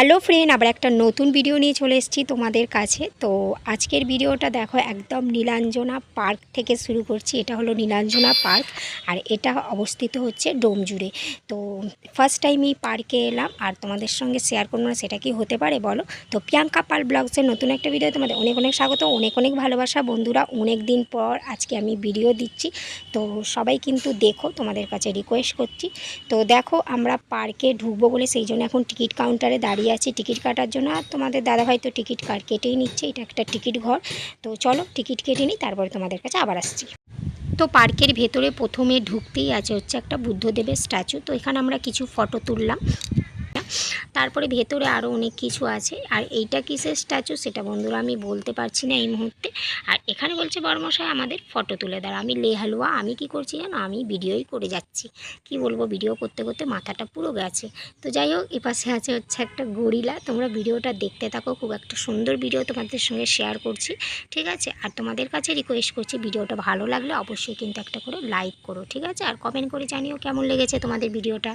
Hello friend, আবার একটা নতুন ভিডিও নিয়ে চলে এসেছি তোমাদের কাছে। তো আজকের ভিডিওটা দেখো একদম নীলাঞ্জনা পার্ক থেকে শুরু করছি। এটা হলো নীলাঞ্জনা পার্ক আর এটা অবস্থিত হচ্ছে ডোমজুড়ে তো ফার্স্ট টাইম এই পার্কে এলাম আর তোমাদের সঙ্গে শেয়ার করব না, সেটা কি হতে পারে বলো? তো প্রিয়াঙ্কা পাল ব্লগসের নতুন একটা ভিডিও তোমাদের অনেক অনেক স্বাগত, অনেক অনেক ভালোবাসা। বন্ধুরা, অনেক দিন পর আজকে আমি ভিডিও দিচ্ছি। তো সবাই কিন্তু দেখো, তোমাদের কাছে রিকোয়েস্ট করছি। তো দেখো আমরা পার্কে ঢুকবো বলে, সেই জন্য এখন টিকিট কাউন্টারে দাঁড়িয়ে আছি টিকিট কাটার জন্য। আর তোমাদের দাদাভাই তো টিকিট কাট কেটেই নিচ্ছে, এটা একটা টিকিট ঘর। তো চলো টিকিট কেটে নিই, তারপরে তোমাদের কাছে আবার আসছি। তো পার্কের ভেতরে প্রথমে ঢুকতেই আছে হচ্ছে একটা বুদ্ধদেবের স্ট্যাচু। তো এখানে আমরা কিছু ফটো তুললাম। তারপরে ভেতরে আরও অনেক কিছু আছে। আর এইটা কিসের স্ট্যাচু সেটা বন্ধুরা আমি বলতে পারছি না এই মুহূর্তে। আর এখানে বলছে বর্মশাই আমাদের ফটো তুলে দাঁড়া আমি লে হালুয়া, আমি কি করছি জানো? আমি ভিডিওই করে যাচ্ছি। কি বলব ভিডিও করতে করতে মাথাটা পুরো গেছে। তো যাই হোক এপাশে আছে হচ্ছে একটা গরিলা। তোমরা ভিডিওটা দেখতে থাকো, খুব একটা সুন্দর ভিডিও তোমাদের সঙ্গে শেয়ার করছি, ঠিক আছে? আর তোমাদের কাছে রিকোয়েস্ট করছি, ভিডিওটা ভালো লাগলে অবশ্যই কিন্তু একটা করে লাইক করো, ঠিক আছে? আর কমেন্ট করে জানিও কেমন লেগেছে তোমাদের ভিডিওটা।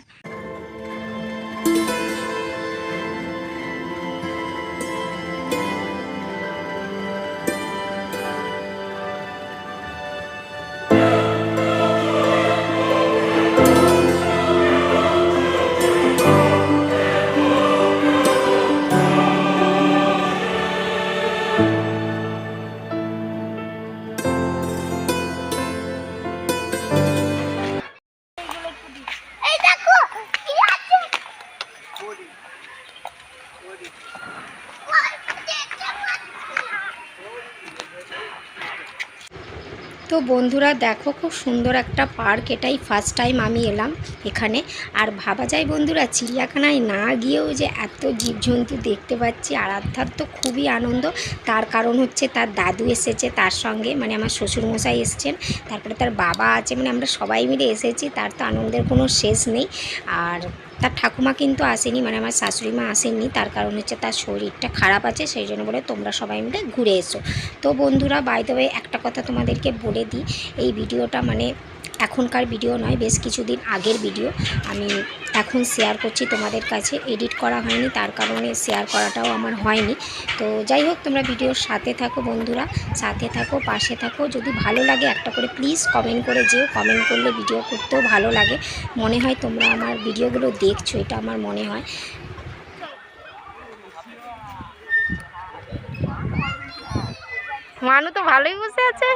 তো বন্ধুরা দেখো খুব সুন্দর একটা পার্ক, এটাই ফার্স্ট টাইম আমি এলাম এখানে। আর ভাবা যায় বন্ধুরা, চিড়িয়াখানায় না গিয়েও যে এত জীবজন্তু দেখতে পাচ্ছি, আর আরাধ্যার তো খুবই আনন্দ। তার কারণ হচ্ছে তার দাদু এসেছে তার সঙ্গে মানে আমার শ্বশুরমশাই এসেছেন, তারপরে তার বাবা আছে মানে আমরা সবাই মিলে এসেছি, তার তো আনন্দের কোনো শেষ নেই। আর তার ঠাকুমা কিন্তু আসেনি মানে আমার শাশুড়ি মা আসেননি, তার কারণ হচ্ছে তার শরীরটা খারাপ আছে, সেই জন্য বলে তোমরা সবাই মিলে ঘুরে এসো। তো বন্ধুরা বাই একটা কথা তোমাদেরকে বলে দিই, এই ভিডিওটা মানে এখনকার ভিডিও নয়, বেশ কিছুদিন আগের ভিডিও। আমি এখন শেয়ার করছি তোমাদের কাছে। এডিট করা হয়নি, তার কারণে শেয়ার করাটাও আমার হয়নি। তো যাই হোক, তোমরা ভিডিওর সাথে থাকো বন্ধুরা, সাথে থাকো, পাশে থাকো। যদি ভালো লাগে একটা করে প্লিজ কমেন্ট করে যেও। কমেন্ট করলে ভিডিও করতেও ভালো লাগে। মনে হয় তোমরা আমার ভিডিওগুলো দেখছ, এটা আমার মনে হয়। মানু তো ভালোই বসে আছে।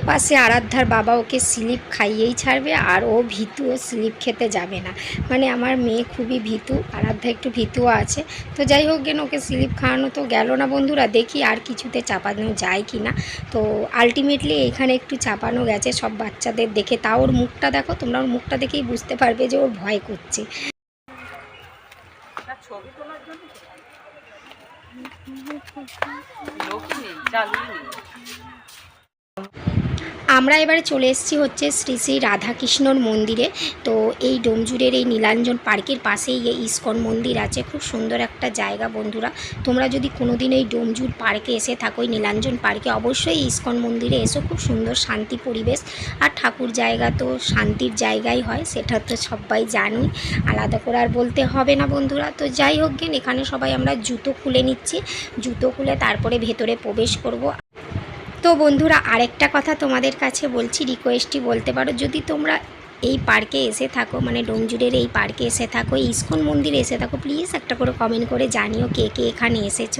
এপাশে আরাধ্যার বাবা ওকে স্লিপ খাইয়েই ছাড়বে আর ও ভীতু ও স্লিপ খেতে যাবে না। মানে আমার মেয়ে খুবই ভীতু, আরাধ্যা একটু ভীতুও আছে। তো যাই হোক কেন ওকে স্লিপ খাওয়ানো তো গেল না বন্ধুরা, দেখি আর কিছুতে চাপানো যায় কি না তো আলটিমেটলি এখানে একটু চাপানো গেছে সব বাচ্চাদের দেখে। তা ওর মুখটা দেখো, তোমরা ওর মুখটা দেখেই বুঝতে পারবে যে ওর ভয় করছে। আমরা এবারে চলে এসেছি হচ্ছে শ্রী শ্রী রাধাকৃষ্ণর মন্দিরে। তো এই ডোমজুরের এই নীলাঞ্জন পার্কের পাশেই এই ইস্কন মন্দির আছে। খুব সুন্দর একটা জায়গা বন্ধুরা। তোমরা যদি কোনোদিন এই ডোমজুর পার্কে এসে থাকো, এই নীলাঞ্জন পার্কে অবশ্যই ইস্কন মন্দিরে এসো। খুব সুন্দর শান্তি পরিবেশ। আর ঠাকুর জায়গা তো শান্তির জায়গাই হয়, সেটা তো সবাই জানি আলাদা করে আর বলতে হবে না বন্ধুরা। তো যাই হোক গেন, এখানে সবাই আমরা জুতো খুলে নিচ্ছি। জুতো খুলে তারপরে ভেতরে প্রবেশ করব। তো বন্ধুরা, আরেকটা কথা তোমাদের কাছে বলছি রিকোয়েস্টই বলতে পারো। যদি তোমরা এই পার্কে এসে থাকো মানে ডোমজুরের এই পার্কে এসে থাকো ইস্কন মন্দিরে এসে থাকো প্লিজ একটা করে কমেন্ট করে জানিও কে কে এখানে এসেছ।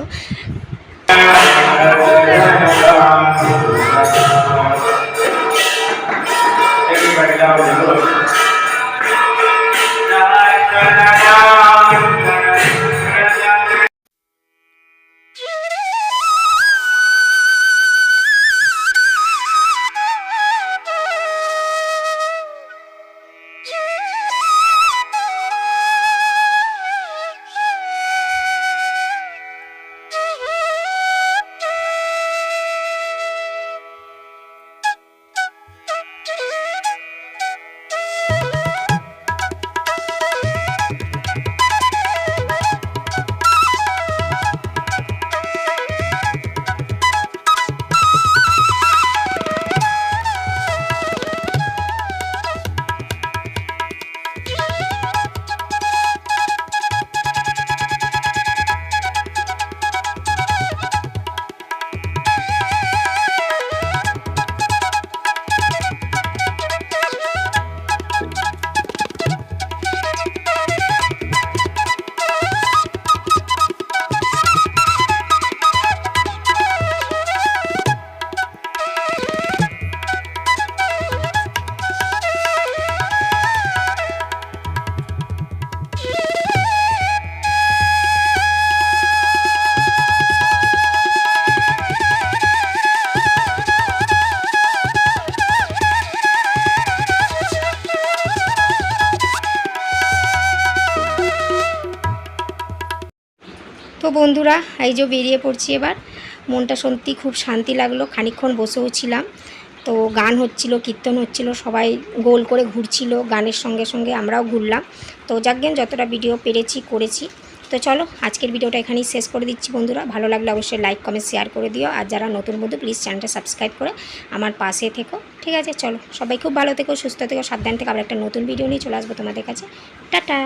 তো বন্ধুরা, এই যে বেরিয়ে পড়ছি এবার। মনটা সত্যি খুব শান্তি লাগল, খানিকক্ষণ বসেও ছিলাম। তো গান হচ্ছিল, কীর্তন হচ্ছিল, সবাই গোল করে ঘুরছিল, গানের সঙ্গে সঙ্গে আমরাও ঘুরলাম। তো যাকগেন যতটা ভিডিও পেরেছি, করেছি। তো চলো, আজকের ভিডিওটা এখানেই শেষ করে দিচ্ছি বন্ধুরা। ভালো লাগলে অবশ্যই লাইক কমেন্ট শেয়ার করে দিও। আর যারা নতুন বন্ধু প্লিজ চ্যানেলটা সাবস্ক্রাইব করে আমার পাশে থেকো। ঠিক আছে, চলো, সবাই খুব ভালো থেকো, সুস্থ থেকো, সাবধান থেকে। আবার একটা নতুন ভিডিও নিয়ে চলে আসব তোমাদের কাছে। টাটা!